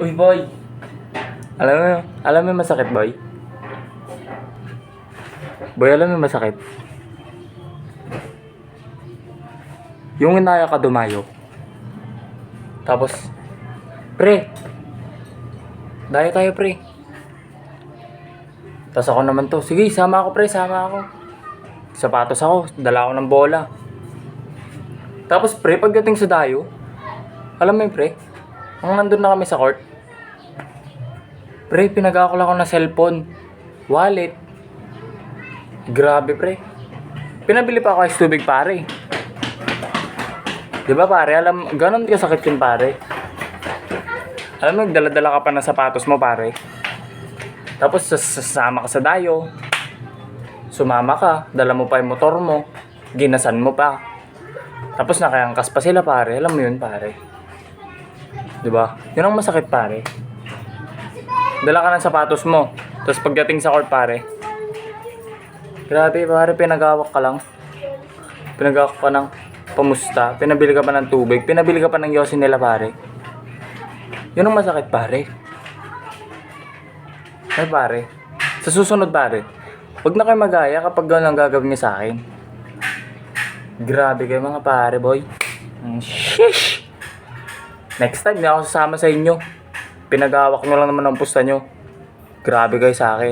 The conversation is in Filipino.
Uy, boy. Alam mo, alam mo masakit, boy? Boy, alam mo masakit? Yung inaya ka dumayo. Tapos, pre, dayo tayo, pre. Tapos ako naman to, sige, sama ako, pre, sama ako. Sapatos ako, dala ako ng bola. Tapos, pre, pagdating sa dayo, alam mo yun, pre, ang nandun na kami sa court, pre, pinagakol ako ng cellphone, wallet. Grabe, pre. Pinabili pa ako ice tubig, pare. Di ba, pare? Alam, ganun kasakit yun, pare. Alam mo, nagdala-dala ka pa ng sapatos mo, pare. Tapos, sas- sasama ka sa dayo. Sumama ka, dala mo pa yung motor mo. Ginasan mo pa. Tapos nakayangkas pa sila, pare. Alam mo yun, pare. Di ba? Yun ang masakit, pare. Dala ka ng sapatos mo. Tapos pagdating sa court, pare. Grabe, pare, pinagawak ka lang. Pinagawak ka ng pamusta. Pinabili ka pa ng tubig. Pinabili ka pa ng yosin nila, pare. Yun ang masakit, pare. Ay, pare. Sa susunod, pare. Huwag na kayo magaya kapag gano'n ang gagawin niya sa akin. Grabe kayo mga pare, boy. Sheesh! Next time, hindi ako sasama sa inyo. Pinagawak nyo lang naman ang pusta nyo. Grabe kayo sa akin.